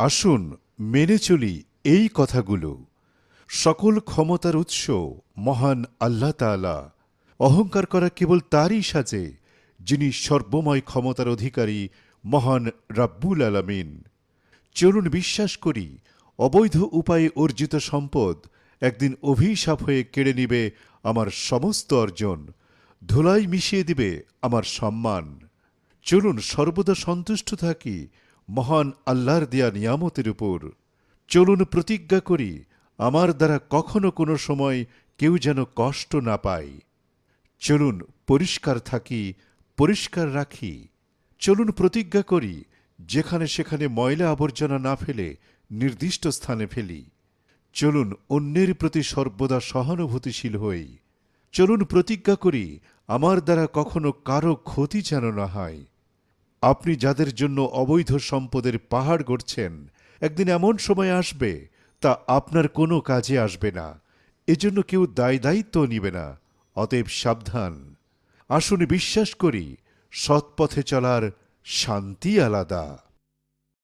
আসুন মেনে চলি এই কথাগুলো। সকল ক্ষমতার উৎস মহান আল্লাহ তাআলা। অহংকার করা কেবল তারই সাজে, যিনি সর্বময় ক্ষমতার অধিকারী, মহান রাব্বুল আলামিন। চলুন বিশ্বাস করি, অবৈধ উপায়ে অর্জিত সম্পদ একদিন অভিশাপ হয়ে কেড়ে নিবে আমার সমস্ত অর্জন, ধুলাই মিশিয়ে দিবে আমার সম্মান। চলুন সর্বদা সন্তুষ্ট থাকি মহান আল্লাহর দেয়া নিয়ামতের উপর। চলুন প্রতিজ্ঞা করি, আমার দ্বারা কখনো কোনো সময় কেউ যেন কষ্ট না পায়। চলুন পরিষ্কার থাকি, পরিষ্কার রাখি। চলুন প্রতিজ্ঞা করি, যেখানে সেখানে ময়লা আবর্জনা না ফেলে নির্দিষ্ট স্থানে ফেলি। চলুন অন্যের প্রতি সর্বদা সহানুভূতিশীল হই। চলুন প্রতিজ্ঞা করি, আমার দ্বারা কখনো কারও ক্ষতি যেন না হয়। আপনি যাদের জন্য অবৈধ সম্পদের পাহাড় গড়ছেন, একদিন এমন সময় আসবে, তা আপনার কোনো কাজে আসবে না। এজন্য কেউ দায় দায়িত্ব নিবে না, অতএব সাবধান। আসুন বিশ্বাস করি, সৎপথে চলার শান্তি আলাদা।